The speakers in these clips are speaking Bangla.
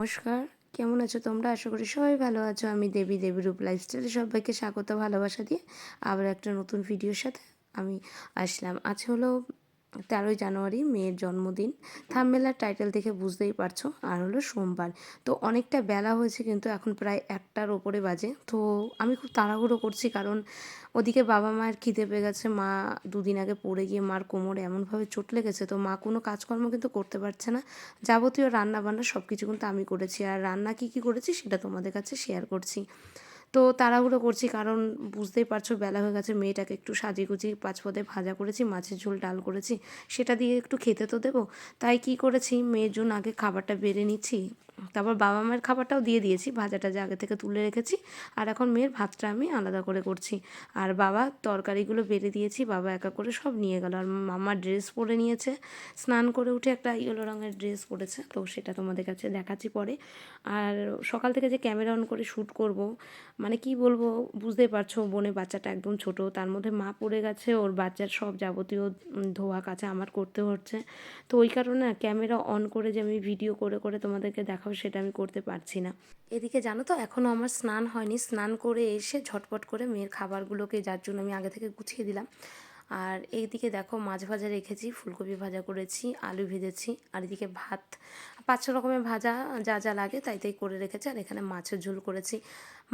নমস্কার, কেমন আছো তোমরা? আশা করি সবাই ভালো আছো। আমি দেবী দেবী রূপ লাইফস্টাইলে সবাইকে স্বাগত, ভালোবাসা দিয়ে আবার একটা নতুন ভিডিওর সাথে আমি আসলাম। আজ হলো তেরোই জানুয়ারি মেয়ের জন্মদিন। থামমেলার টাইটেল দেখে বুঝতেই পারছ, আর হলো সোমবার। তো অনেকটা বেলা হয়েছে কিন্তু এখন প্রায় একটার ওপরে বাজে। তো আমি খুব তাড়াহুড়ো করছি কারণ ওদিকে বাবা মায়ের খিদে পেয়ে গেছে, মা দুদিন আগে পড়ে গিয়ে মার কোমরে এমনভাবে চোট লেগেছে, তো মা কোনো কাজকর্ম কিন্তু করতে পারছে না। যাবতীয় রান্না বান্না সব কিছু কিন্তু আমি করেছি, আর রান্না কী কী করেছি সেটা তোমাদের কাছে শেয়ার করছি। তো তাড়াহুড়ো করছি, কারণ বুঝতেই পারছ বেলা হয়ে গেছে, মেয়েটাকে একটু সাজিয়ে পাঁচ পাঁচপদে ভাজা করেছি, মাছের ঝোল, ডাল করেছি, সেটা দিয়ে একটু খেতে তো দেবো। তাই কি করেছি, মেয়ের জন্য আগে খাবারটা বেড়ে নিচ্ছি তারপর বাবা মায়ের খাবারটাও দিয়ে দিয়েছি। ভাজাটা যে আগে থেকে তুলে রেখেছি আর এখন মেয়ের ভাতটা আমি আলাদা করে করছি। আর বাবা তরকারিগুলো বেড়ে দিয়েছি, বাবা একা করে সব নিয়ে গেল। আর মামা ড্রেস পরে নিয়েছে, স্নান করে উঠে একটা ইয়েলো রঙের ড্রেস পরেছে, তো সেটা তোমাদের কাছে দেখাচ্ছি পরে। আর সকাল থেকে যে ক্যামেরা অন করে শ্যুট করব মানে কি বলব, বুঝতেই পারছ, বোনের বাচ্চাটা একদম ছোট, তার মধ্যে মা পড়ে গেছে, ওর বাচ্চার সব যাবতীয় ধোয়া কাছে আমার করতে হচ্ছে। তো ওই কারণে ক্যামেরা অন করে যে আমি ভিডিও করে করে তোমাদেরকে দেখাবো সেটা আমি করতে পারছি না। এদিকে জানো তো এখনও আমার স্নান হয়নি। স্নান করে এসে ঝটপট করে মেয়ের খাবারগুলোকে যার জন্য আমি আগে থেকে গুছিয়ে দিলাম। আর এইদিকে দেখো মাছ ভাজা রেখেছি, ফুলকপি ভাজা করেছি, আলু ভেজেছি, আর এদিকে ভাত। পাঁচ রকমের ভাজা, যা যা লাগে তাই তাই করে রেখেছি। আর এখানে মাছের ঝোল করেছি।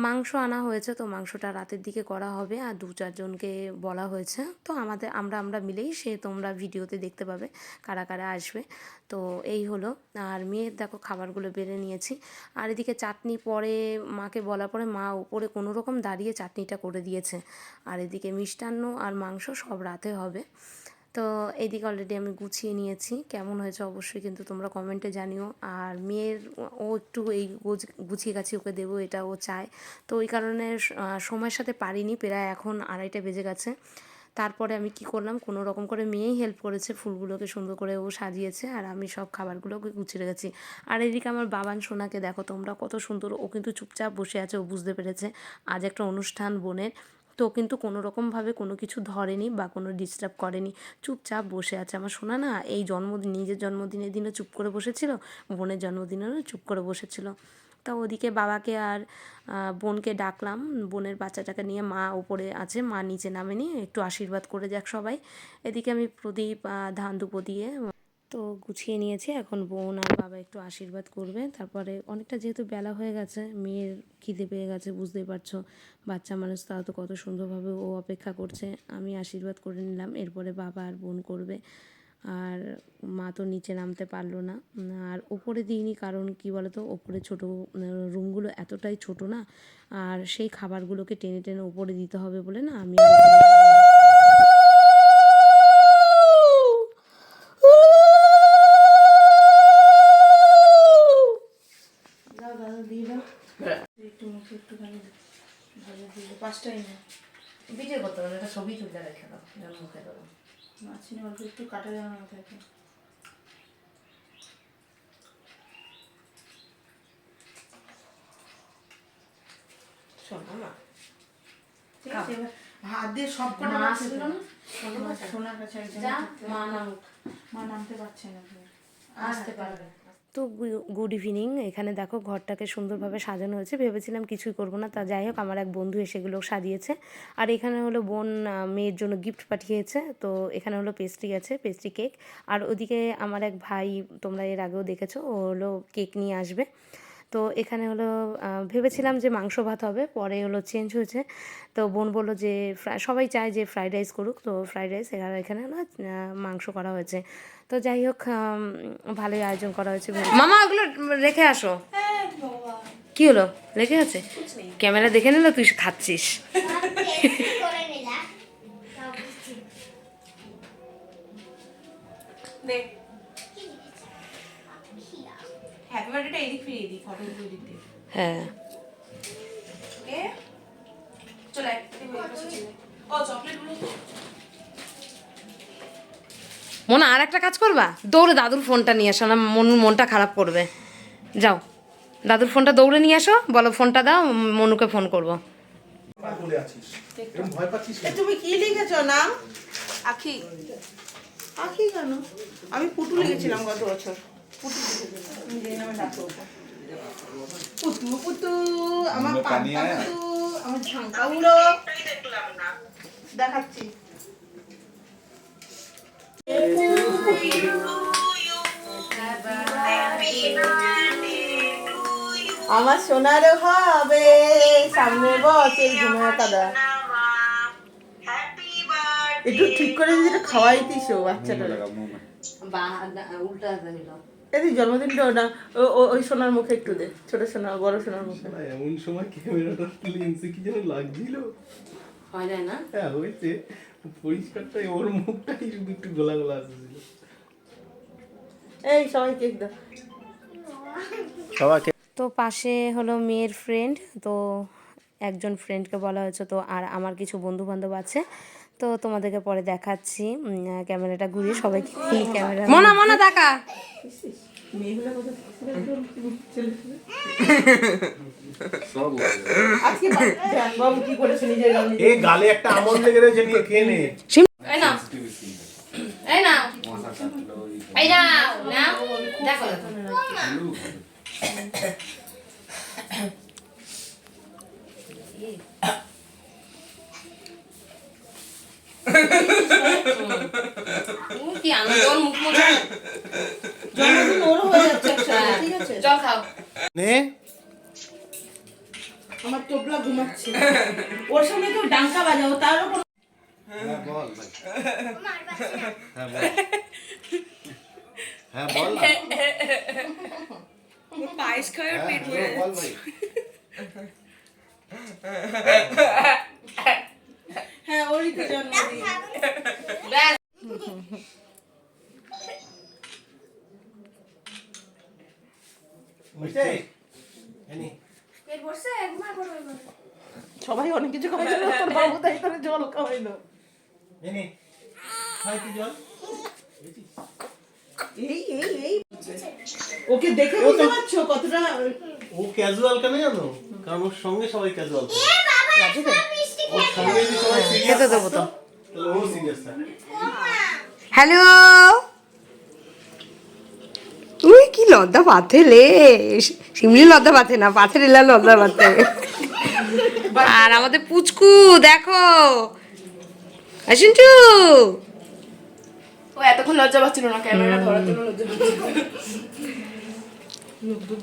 মাংস আনা হয়েছে, তো মাংসটা রাতের দিকে করা হবে। আর দু চারজনকে বলা হয়েছে। তো আমাদের, আমরা আমরা মিলেই সে তোমরা ভিডিওতে দেখতে পাবে, কারা কারা আসবে। তো এই হলো। আর মেয়ের দেখো, খাবারগুলো বেড়ে নিয়েছি। আর এদিকে চাটনি পরে মাকে বলার পরে মা উপরে কোনো রকম দাঁড়িয়ে চাটনিটা করে দিয়েছে। আর এদিকে মিষ্টান্ন আর মাংস সব রাতে হবে। তো এইদিকে অলরেডি আমি গুছিয়ে নিয়েছি। কেমন হয়েছে অবশ্যই কিন্তু তোমরা কমেন্টে জানিও। আর মেয়ের ও একটু এই গোছ- গুছিয়ে গাছিয়ে ওকে দেবো, এটা ও চায়। তো ওই কারণে সময়ের সাথে পারিনি, প্রায় এখন আড়াইটা বেজে গেছে। তারপরে আমি কি করলাম, কোনো রকম করে মেয়েই হেল্প করেছে, ফুলগুলোকে সুন্দর করে ও সাজিয়েছে, আর আমি সব খাবারগুলোকে গুছিয়ে রেখেছি। আর এদিকে আমার বাবান সোনাকে দেখো, তোমরা কত সুন্দর, ও কিন্তু চুপচাপ বসে আছে, ও বুঝতে পেরেছে। আজ একটা অনুষ্ঠান, বোনের। তো কিন্তু কোনো রকমভাবে কোনো কিছু ধরেনি বা কোনো ডিস্টার্ব করেনি। চুপচাপ বসে আছে। আমার শোনা না এই জন্মদিন, নিজের জন্মদিনের দিনও চুপ করে বসেছিল, বোনের জন্মদিনেরও চুপ করে বসেছিল। তা ওদিকে বাবাকে আর বোনকে ডাকলাম। বোনের বাচ্চাটাকে নিয়ে মা ওপরে আছে, মা নিচে নামেনি একটু আশীর্বাদ করে যাক সবাই। এদিকে আমি প্রদীপ ধান দুপো দিয়ে তো গুছিয়ে নিয়েছি। এখন বোন আর বাবা একটু আশীর্বাদ করবে। তারপরে অনেকটা যেহেতু বেলা হয়ে গেছে, মেয়ের খিদে পেয়ে গেছে, বুঝতেই পারছ। বাচ্চা মানুষ, তাও তো কত সুন্দরভাবে ও অপেক্ষা করছে। আমি আশীর্বাদ করে নিলাম, এরপরে বাবা আর বোন করবে। আর মা তো নিচে নামতে পারল না। আর ওপরে দিইনি, কারণ কি বলতো, ওপরে ছোটো রুমগুলো এতটাই ছোট না। আর সেই খাবারগুলোকে টেনে টেনে ওপরে দিতে হবে বলে না, আমি আর ওপরে গেলাম না। দাও দাদা দিয়ে দাও একটু মুখে একটুখানি ভালো দিয়ে দাও পাঁচটাই না ভিডিও করতে একটা ছবি তুলে রেখে দাও যেন মুখে দেবো মাছিনি অল্প একটু কাটা যেন না থাকে। শোনো ঠিক আছে এবার হাত দিয়ে সব কটা মা মাছ না? সোনার কাছে। মা নামুক। মা নামতে পারছে না। আসতে পারবে। তো গুড ইভিনিং এখানে দেখো ঘরটাকে সুন্দরভাবে সাজানো হয়েছে। ভেবেছিলাম কিছুই করব না। তা যাই হোক, আমার এক বন্ধু এসে এগুলো সাজিয়েছে। আর এখানে হলো বোন মেয়ের জন্য গিফট পাঠিয়েছে। তো এখানে হলো পেস্ট্রি আছে পেস্ট্রি কেক আর ওদিকে আমার এক ভাই, তোমরা এর আগেও দেখেছ, ও হলো কেক নিয়ে আসবে। তো এখানে হলো ভেবেছিলাম যে মাংস ভাত হবে, পরে হলো চেঞ্জ হয়েছে। তো বোন বলল যে সবাই চায় যে ফ্রাইড রাইস করুক, তো ফ্রাইড রাইস এখানে এখানে হলো মাংস করা হয়েছে। তো যাই হোক ভালোই আয়োজন করা হয়েছে। মামা, ওগুলো রেখে আসো। কি হলো? রেখে আছে? ক্যামেরা দেখে নিল, তুই খাচ্ছিস। দেখ। হ্যাপি বার্থডেটা এদিক ফিরিয়ে দিই দিয়ে। হ্যাঁ। ওকে? চলে ও চকলেটগুলো মনে আর একটা কাজ করবা? দৌড়ে দাদুর ফোনটা নিয়ে আসো না মন মনটা খারাপ করবে। যাও। দাদুর ফোনটা দৌড়ে নিয়ে আসো বলো ফোনটা দাও মনুকে ফোন করব? তুমি কি লিখেছো নাম? আখি। আখি কেন? আমি পুটু লিখেছিলাম গত বছর। পুতু পুতু আমার পান্তা পুতু আমার ঝাঙ্কা উড়ো দেখাচ্ছি। আমার সোনার হবে সামনে বছর ঘুমে কাদা একটু ঠিক করে যদি একটু খাওয়াই দিস বাচ্চাটা উল্টা এই জন্মদিনটা না ওই সোনার মুখে একটু দে ছোট সোনা বড় সোনার মুখে। না, এমন সময় ক্যামেরাটা লেন্সে কি যেন লাগছিল। হয় যায় না? হ্যাঁ হয়েছে। পরিষ্কারটাই ওর মুখটাই শুধু একটু গোলা গোলা আসছিল। এই সবাই কেক দাও। সবাইকে তো পাশে হলো মেয়ের ফ্রেন্ড তো একজন ফ্রেন্ডকে বলা হয়েছে তো আর আমার কিছু বন্ধু বান্ধব আছে তো তোমাদেরকে পরে দেখাচ্ছি। ক্যামেরাটা ঘুরিয়ে সবাইকে ক্যামেরা মনা মনা দেখা। গাল একটা আমল লেগে রয়েছে নিয়ে খেয়ে নে। কি আনন্দ ওর মুখ জন্মদিন ওরও হয়ে যাচ্ছে। ঠিক আছে জল খাও নে আমার টোপলা ঘুমাচ্ছে ওর সামনে কেউ ডাঙ্কা বাজাও তারও কোনো হ্যাঁ বল ভাই হ্যাঁ বল হ্যাঁ বল না পায়েস খাওয়ার বল ভাই। হ্যাঁ ওরই তো জন্মদিন। সবাই অনেক কিছু খাওয়াইছিল তোর বাবু তাই করে জল খাওয়াইলো। এই এই ওকে দেখে বুঝতে পারছ কতটা ও ক্যাজুয়াল কেন জানো? কারণ ওর সঙ্গে সবাই ক্যাজুয়াল ওর সঙ্গে যদি সবাই সিরিয়াস খেতে দেবো তো। তাহলে ও সিরিয়াস থাকে। হ্যালো উই কি লদ্দা পাথে লে। শিমলি লদ্দা পাথে না পাথে রেলা লদ্দা পাথে। আর আমাদের পুচকু দেখো। আসিন্টু ও এতক্ষণ লজ্জা পাচ্ছিল না ক্যামেরা ধরার জন্য লজ্জা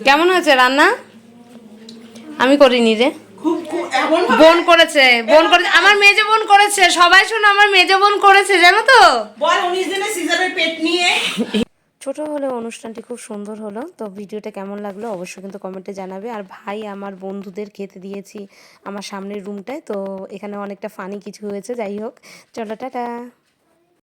কেমন হয়েছে রান্না? আমি করিনি রে। খুব খুব বোন করেছে বোন করেছে আমার মেজে বোন করেছে সবাই শোনো আমার মেজে বোন করেছে জানো তো? বল উনিশ দিনে সিজারের পেট নিয়ে। ছোট হলে অনুষ্ঠানটি খুব সুন্দর হলো তো ভিডিওটা কেমন লাগল অবশ্যই কিন্তু কমেন্টে জানাবে। আর ভাই আমার বন্ধুদের খেতে দিয়েছি আমার সামনের রুমটায় তো এখানে অনেকটা ফানি কিছু হয়েছে যাই হোক। চলো টাটা।